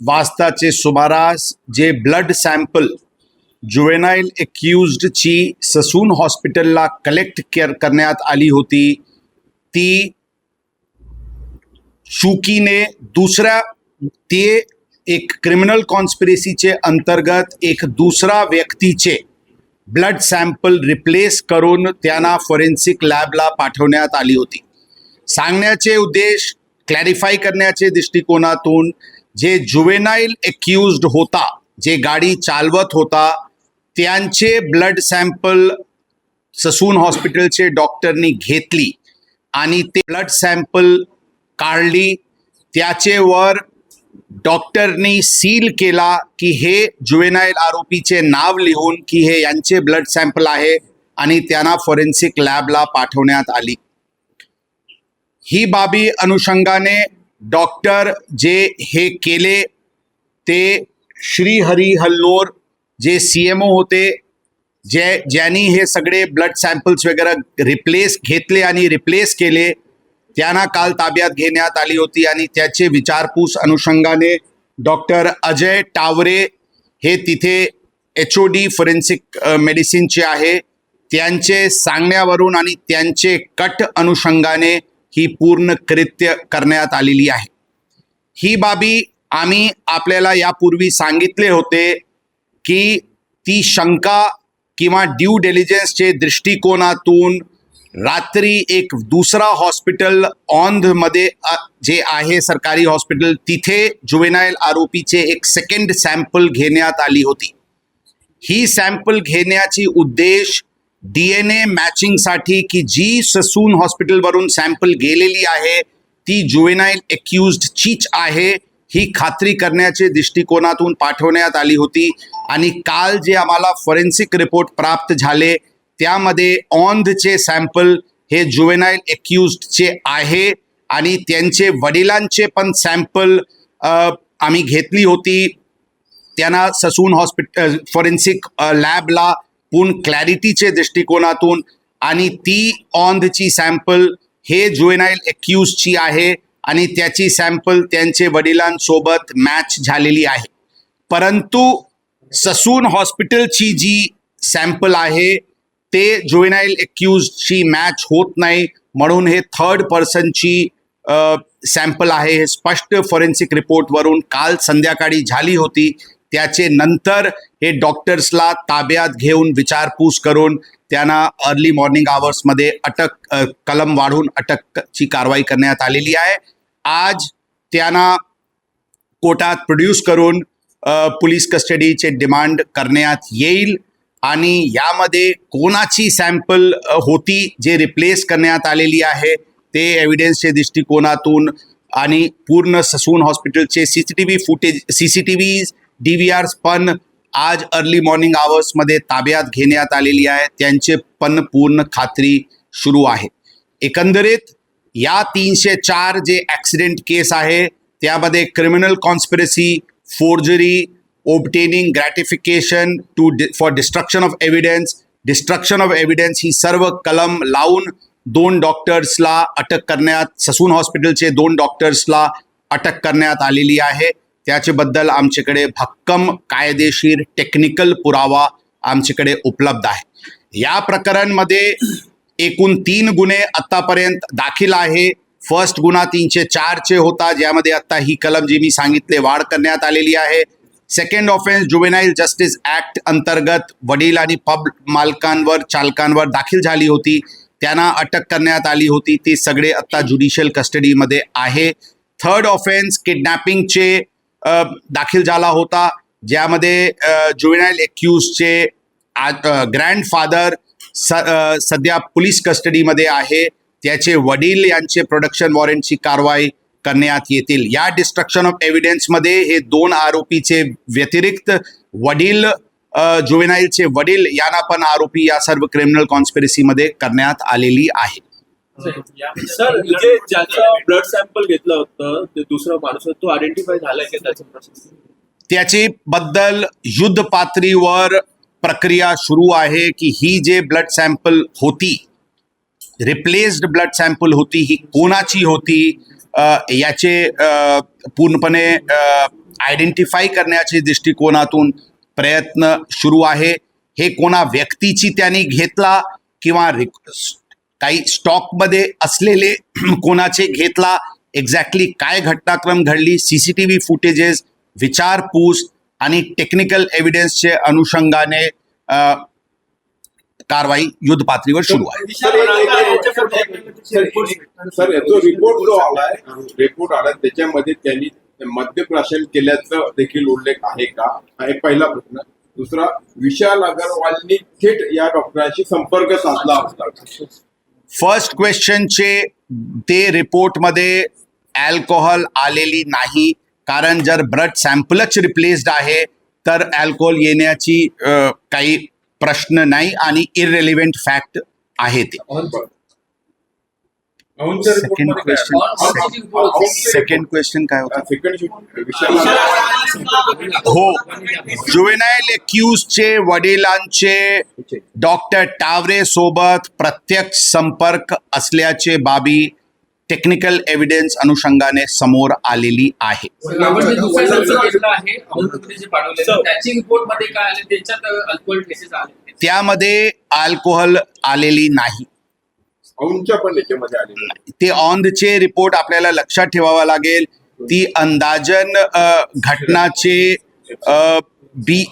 वाजताचे सुमारास जे blood sample juvenile एक्युज्डची ससून हॉस्पिटलला कलेक्ट केअर करण्यात आली होती ती शुकीने दुसऱ्या ते एक क्रिमिनल कॉन्स्पिरेसीचे अंतर्गत एक दुसरा व्यक्तीचे ब्लड सॅम्पल रिप्लेस करून त्यांना फॉरेन्सिक लॅबला पाठवण्यात आली होती. सांगण्याचे उद्देश क्लॅरिफाय करण्याचे दृष्टिकोनातून जे जुवेनाईल एक्युज्ड होता जे गाडी चालवत होता त्यांचे ब्लड सॅम्पल ससून हॉस्पिटलचे डॉक्टरनी घेतली आणि ते ब्लड सॅम्पल काढली. त्याचेवर डॉक्टरनी सील केला की हे जुवेनाईल आरोपीचे नाव लिहून की हे यांचे ब्लड सॅम्पल आहे आणि त्यांना फॉरेन्सिक लॅबला पाठवण्यात आली. ही बाबी अनुषंगाने डॉक्टर जे हे केले ते श्रीहरी हल्लोर जे सी एम ओ होते जे ज्यांनी हे सगळे ब्लड सॅम्पल्स वगैरे रिप्लेस घेतले आणि रिप्लेस केले त्यांना काल ताब्यात घेण्यात आली होती आणि त्याचे विचारपूस अनुषंगाने डॉक्टर अजय टावरे हे तिथे एच ओ डी फॉरेन्सिक मेडिसिनचे आहे. त्यांचे सांगण्यावरून आणि त्यांचे कट अनुषंगाने ही पूर्ण कृत्य करण्यात आलेली आहे. ही बाबी आम्ही आपल्याला यापूर्वी सांगितले होते की ती शंका किंवा ड्यू डेलिजन्सचे दृष्टिकोनातून रात्री एक दुसरा हॉस्पिटल ऑंधमध्ये जे आहे सरकारी हॉस्पिटल तिथे जुवेनाईल आरोपीचे एक सेकंड सॅम्पल घेण्यात आली होती. ही सॅम्पल घेण्याची उद्देश डी एन ए मॅचिंगसाठी की जी ससून हॉस्पिटलवरून सॅम्पल गेलेली आहे ती जुवेनाईल एक्युज्डचीच आहे ही खात्री करण्याचे दृष्टिकोनातून पाठवण्यात आली होती. आणि काल जे आम्हाला फॉरेन्सिक रिपोर्ट प्राप्त झाले त्यामध्ये ऑंधचे सॅम्पल हे जुवेनाईल एक्युज्डचे आहे. आणि त्यांचे वडिलांचे पण सॅम्पल आम्ही घेतली होती. त्यांना ससून हॉस्पिटल फॉरेन्सिक लॅबला पूर्ण क्लॅरिटीचे दृष्टिकोनातून आणि ती ऑंधची सॅम्पल हे जुएनाईल एक्यूजची आहे आणि त्याची सॅम्पल त्यांचे वडिलांसोबत मॅच झालेली आहे. परंतु ससून हॉस्पिटलची जी सॅम्पल आहे ते जुएनाईल एक्यूजची मॅच होत नाही. म्हणून हे थर्ड पर्सनची सॅम्पल आहे. हे स्पष्ट फॉरेन्सिक रिपोर्टवरून काल संध्याकाळी झाली होती. त्याचे नंतर हे डॉक्टर्सला ताब्यात घेऊन विचारपूस करून त्यांना अर्ली मॉर्निंग आवर्समध्ये अटक कलम वाढवून अटकची कारवाई करण्यात आलेली आहे. आज त्यांना कोर्टात प्रोड्यूस करून पोलीस कस्टडीचे डिमांड करण्यात येईल आणि यामध्ये कोणाची सॅम्पल होती जे रिप्लेस करण्यात आलेली आहे ते एव्हिडन्सच्या दृष्टिकोनातून आणि पूर्ण ससून हॉस्पिटलचे C C T V footage C C T V D V Rs पण आज अर्ली मॉर्निंग आवर्समध्ये ताब्यात घेण्यात आलेली आहे. त्यांचे पण पूर्ण खात्री सुरू आहे. एकंदरीत या तीनशे चार जे ॲक्सिडेंट केस आहे त्यामध्ये criminal conspiracy forgery obtaining gratification to for destruction of evidence destruction of evidence ही सर्व कलम लावून दोन डॉक्टर्सला अटक करण्यात ससून हॉस्पिटलचे दोन डॉक्टर्सला अटक करण्यात आलेली आहे. त्याच्याबद्दल आमच्याकडे भक्कम कायदेशीर टेक्निकल पुरावा आमच्याकडे उपलब्ध आहे. या प्रकरणमध्ये एकूण तीन गुन्हे आत्तापर्यंत दाखल आहे. फर्स्ट गुन्हा तीनशे चारचे होता ज्यामध्ये आत्ता ही कलम जी मी सांगितले वाढ करण्यात आलेली आहे. Second offence juvenile justice act अंतर्गत वडील आणि पब मालकांवर चालकांवर दाखल झाली होती. त्यांना अटक करण्यात आली होती. ते सगळे आत्ता ज्युडिशियल कस्टडीमध्ये आहे. थर्ड ऑफेन्स किडनॅपिंगचे दाखल झाला होता. ज्यामध्ये जुवेनाईल एक्युजचे ग्रँडफादर स सध्या पोलीस कस्टडीमध्ये आहे. त्याचे वडील यांचे प्रोडक्शन वॉरंटची कारवाई करण्यात येतील. या डिस्ट्रक्शन ऑफ एव्हिडन्समध्ये हे दोन आरोपीचे व्यतिरिक्त वडील जुवेनाईलचे वडील यांना पण आरोपी या सर्व क्रिमिनल कॉन्स्पिरसीमध्ये करण्यात आलेली आहे. सर ज्याचं ब्लड सॅम्पल घेतलं होतं ते दुसरा माणूस तो आयडेंटिफाय झालाय का त्याचा प्रोसेस त्याची बद्दल युद्ध पातळीवर प्रक्रिया सुरू आहे की ही जे ब्लड सॅम्पल होती रिप्लेस्ड ब्लड सॅम्पल होती ही कोणाची होती याचे पूर्णपणे आयडेंटिफाय करण्याच्या दृष्टिकोनातून प्रयत्न सुरू आहे. हे कोणा व्यक्तीची त्यांनी घेतला किंवा काही स्टॉकमध्ये असलेले कोणाचे घेतला एक्झॅक्टली काय घटनाक्रम घडली C C T V footages विचारपूस आणि टेक्निकल एव्हिडन्सचे अनुषंगाने कारवाई युद्ध पातळीवर सुरू आहे. सर जो रिपोर्ट जो आलाय रिपोर्ट आलाय त्याच्यामध्ये त्यांनी मद्यप्राशन केल्याचं देखील उल्लेख आहे का? हा पहिला प्रश्न. दुसरा विशाल अगरवालनी थेट या डॉक्टरांशी संपर्क साधला होता फर्स्ट क्वेश्चनचे ते रिपोर्टमध्ये अल्कोहोल आलेली नाही. कारण जर ब्लड सॅम्पलच रिप्लेस्ड आहे तर अल्कोहोल येण्याची काही प्रश्न नाही आणि इररेलिव्हेंट फॅक्ट आहे ते. सेकंड क्वेश्चन सेकंड क्वेश्चन काय होता हो जुवेनाईल एक्यूजचे वडिलांचे डॉक्टर टावरे सोबत प्रत्यक्ष संपर्क असल्याचे बाबी टेक्निकल एव्हिडन्स अनुषंगाने समोर आलेली आहे त्यामध्ये अल्कोहोल आलेली नाही औंच्या पण याच्यामध्ये आलेलं आहे. ते ऑन चे रिपोर्ट आपल्याला लक्षात ठेवावा लागेल. ती अंदाजन घटनाचे बी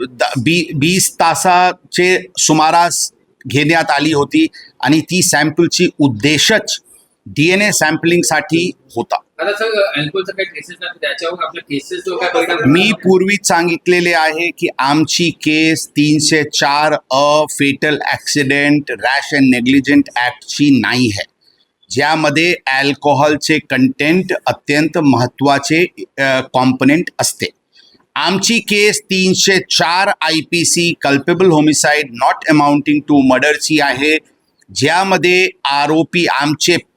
द- बी बीस तासाचे सुमारास घेण्यात आली होती आणि ती सॅम्पलची उद्देशच डी एन ए सॅम्पलिंगसाठी होता मी पूर्वीच सांगितलेले आहे की आमची केस तीनशे चार अ fatal accident rash and negligent ॲक्टची नाही आहे. ज्यामध्ये अल्कोहोलचे कंटेंट अत्यंत महत्त्वाचे कॉम्पोनेंट असते. आमची केस तीनशे चार I P C culpable homicide not amounting to मर्डरची आहे. ज्यामध्ये आरोपी आमचे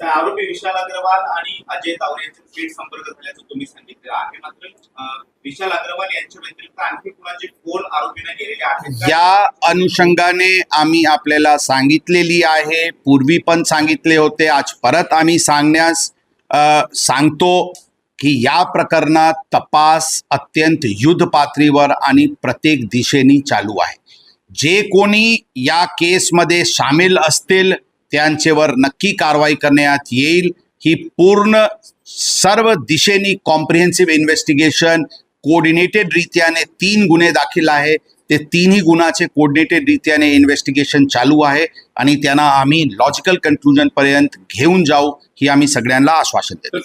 आरोपी विशाल अग्रवाल आणि अजय तावरे यांचे थेट संपर्क झाल्याचं तुम्ही सांगितलं आहे. मात्र विशाल अग्रवाल यांच्या व्यतिरिक्त आणखी कुणाचे फोन आरोपीने गेलेले आहेत या अनुषंगाने आम्ही आपल्याला सांगितलेली आहे. पूर्वी पण सांगितले होते. आज परत आम्ही सांगण्यास सांगतो की या प्रकरणात तपास अत्यंत युद्ध पातळीवर आणि प्रत्येक दिशेने चालू आहे. जे कोणी या केसमध्ये सामील असतील त्यांच्यावर नक्की कारवाई करण्यात येईल. ही पूर्ण सर्व दिशेनी कॉम्प्रिहेन्सिव्ह इन्व्हेस्टिगेशन कोऑर्डिनेटेड रित्याने तीन गुन्हे दाखल आहे. ते तिन्ही गुन्हाचे कोऑर्डिनेटेड रीत्याने इन्व्हेस्टिगेशन चालू आहे आणि त्यांना आम्ही लॉजिकल कन्क्लुजन पर्यंत घेऊन जाऊ ही आम्ही सगळ्यांना आश्वासन देतो.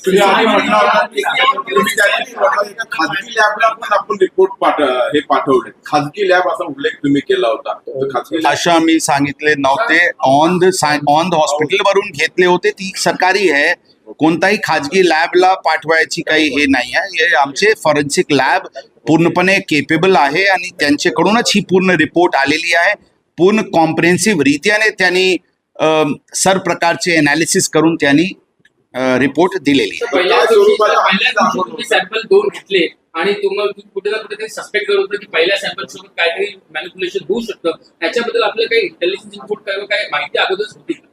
खाजगी हे लॅब असा उल्लेख तुम्ही केला होता. असं मी सांगितले नव्हते. On the on the hospital वरून घेतले होते. ती सरकारी आहे. कोणताही खाजगी लॅबला पाठवायची काही हे नाही आहे. हे आमचे फॉरेन्सिक लॅब पूर्णपणे केपेबल आहे आणि त्यांच्याकडूनच ही पूर्ण रिपोर्ट आलेली आहे. पूर्ण कॉम्प्रिहेन्सिव्ह रीत्याने त्यांनी सर्व प्रकारचे अनालिसिस करून त्यांनी रिपोर्ट दिलेली सॅम्पल दोन घेतले आणि तुम्हाला तुम्ही कुठे ना कुठेतरी सस्पेक्ट करत होतं की पहिल्या सॅम्पल सोबत काहीतरी मॅनिप्युलेशन होऊ शकतं. त्याच्याबद्दल आपल्याला काही इंटेलिजन्स इनपुट काय काय माहिती अगोदरच होती का?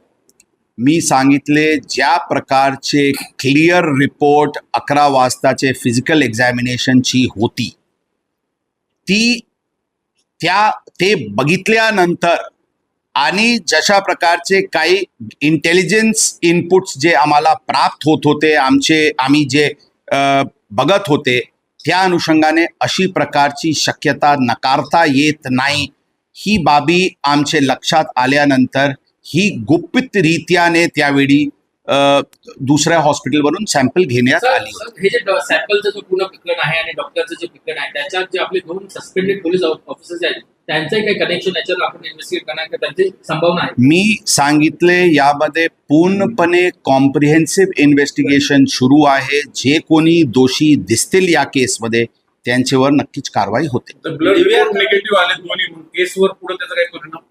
मी सांगितले ज्या प्रकारचे क्लिअर रिपोर्ट अकरा वाजताचे फिजिकल एक्झामिनेशनची होती ती त्या ते बघितल्यानंतर आणि जशा प्रकारचे काही इंटेलिजन्स इनपुट्स जे आम्हाला प्राप्त होत होते आमचे आम्ही जे बघत होते त्या अनुषंगाने अशी प्रकारची शक्यता नकारता येत नाही. ही बाबी आमचे लक्षात आल्यानंतर ही गुप्तरित्याने त्यावेळी दुसऱ्या हॉस्पिटलवरून सॅम्पल घेण्यात सर आली. हे जे सॅम्पलचं जो पूर्ण प्रकरण आहे आणि डॉक्टरचं जे प्रकरण आहे त्याच्यात जे आपले दोन सस्पेंडेड पोलीस ऑफिसर्स आहेत त्यांचंही काही कनेक्शन याच्यावर आपण इन्व्हेस्टिगेट करणार का? त्यांची संभावना आहे. मी सांगितले यामध्ये पूर्णपणे कॉम्प्रिहेन्सिव्ह इन्व्हेस्टिगेशन सुरू आहे. जे कोणी दोषी दिसतील या केसमध्ये त्यांच्यावर नक्कीच कारवाई होते. तर ब्लड रिपोर्ट निगेटिव्ह आले दोन्ही केसवर पुढे त्याचा काय परिणाम?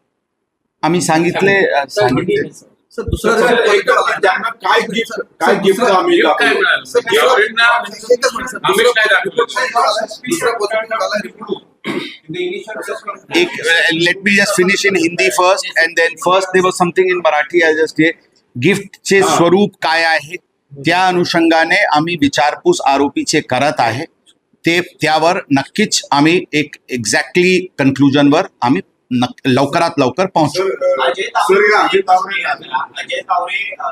आम्ही सांगितले सांगितले. सर त्यांना काय गिफ्ट काय gift let me just finish in Hindi first and then first they was something in Marathi I just हे। गिफ्टचे. स्वरूप काय आहे त्या अनुषंगाने आम्ही विचारपूस आरोपीचे करत आहे ते त्यावर नक्कीच आम्ही एक एक्झॅक्टली कन्क्लुजनवर आम्ही लवकरात लवकर पोहोचू.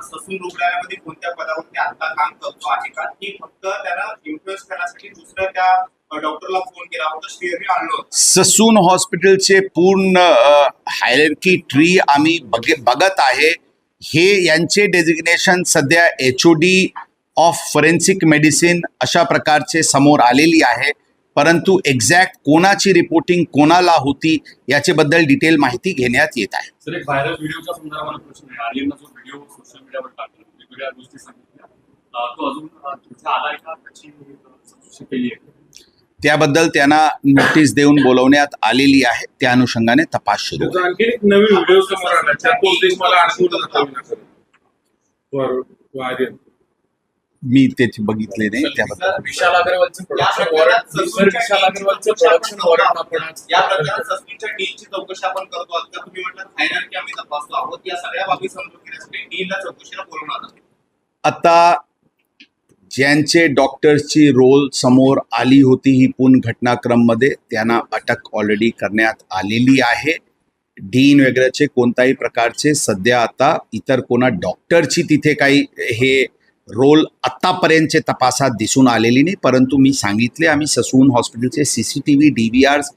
ससून रुग्णालयामध्ये कोणत्या पदावरती आता काम करतो आहे? का की फक्त त्यानं इन्फ्लुएन्स करण्यासाठी दुसऱ्या त्या डॉक्टरला फोन केला होता स्टेअरने आणलं होतं. ससून हॉस्पिटलचे पूर्ण हायरकी ट्री आम्ही बघ बघत आहे. हे यांचे डेजिग्नेशन सध्या H O D of forensic medicine अशा प्रकारचे समोर आलेली आहे. परंतु एक्झॅक्ट कोणाची रिपोर्टिंग कोणाला होती याच्याबद्दल डिटेल माहिती घेण्यात येत आहे. त्याबद्दल त्यांना नोटीस देऊन बोलवण्यात आलेली आहे. त्या अनुषंगाने तपास सुरू नवीन मी त्याची बघितले नाही त्याबद्दल विशाल अग्रवालचं प्रोडक्शन वॉरंट विशाल अग्रवालचं प्रोडक्शन वॉरंट आपण आज- या प्रकरणात सस्पेंडच्या डीलची चौकशी आपण करतो. आहोत का तुम्ही म्हटलं फायनल की आम्ही तपासतो आहोत. या सगळ्या बाबी समजून घेण्यासाठी डीलला चौकशीला बोलवणार आहोत आता ज्यांचे डॉक्टर्सची रोल समोर आली होती ही पूर्ण घटनाक्रममध्ये त्यांना अटक ऑलरेडी करण्यात आलेली आहे. डीन वगैरेचे कोणत्याही प्रकारचे सध्या आता इतर कोणा डॉक्टरची तिथे काही हे रोल आत्तापर्यंतचे तपासात दिसून आलेली नाही परंतु मी सांगितले आम्ही ससून हॉस्पिटलचे C C T V D V Rs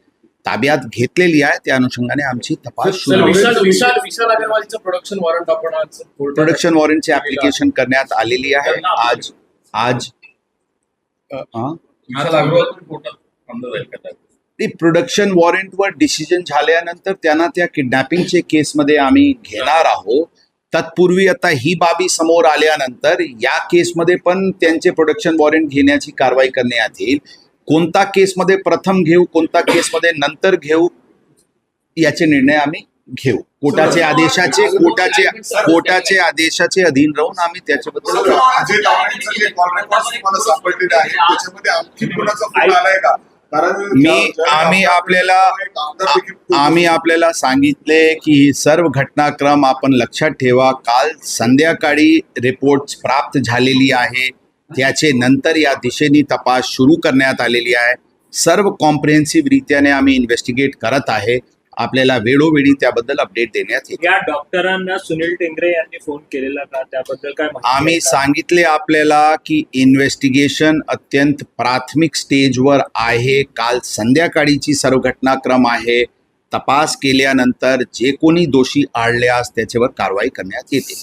ताब्यात घेतलेली आहे. त्या अनुषंगाने आमची तपास सर सुरू आहे. विशाल विशाल विशाल अग्रवालचं प्रोडक्शन वॉरंट आपण आज कोर्टात- प्रोडक्शन वॉरंटची ऍप्लिकेशन करण्यात आलेली आहे. आज आज हा? प्रोडक्शन वॉरंटवर डिसिजन झाल्यानंतर त्यांना त्या किडनॅपिंगचे केसमध्ये आम्ही घेणार आहोत. तत्पूर्वी आता ही बाबी समोर आल्यानंतर या केसमध्ये पण त्यांचे प्रोडक्शन वॉरंट घेण्याची कारवाई करण्यात येईल. कोणता केसमध्ये प्रथम घेऊ कोणता केसमध्ये नंतर घेऊ याचे निर्णय आम्ही घेऊ. कोर्टाचे आदेशाचे कोर्टाचे कोर्टाचे आदेशाचे अधीन राहून आम्ही त्याच्याबद्दल मी आम्ही आपल्याला आम्ही आपल्याला सांगितले की सर्व घटनाक्रम आपण लक्षात ठेवा. काल संध्याकाळी रिपोर्ट प्राप्त झालेली आहे. त्याचे नंतर या दिशेने तपास सुरू करण्यात आलेली आहे. सर्व कॉम्प्रिहेन्सिव्ह रित्याने आम्ही इन्व्हेस्टिगेट करत आहे. आपल्याला वेळोवेळी त्याबद्दल अपडेट देण्यात येईल. या डॉक्टरांना सुनील टेंगरे यांनी फोन केलेला का? त्याबद्दल काय आम्ही? सांगितले आपल्याला की इन्व्हेस्टिगेशन अत्यंत प्राथमिक स्टेजवर आहे. काल संध्याकाळीची सर्व घटनाक्रम आहे. तपास केल्यानंतर जे कोणी दोषी आढळल्यास त्याच्यावर कारवाई करण्यात येते.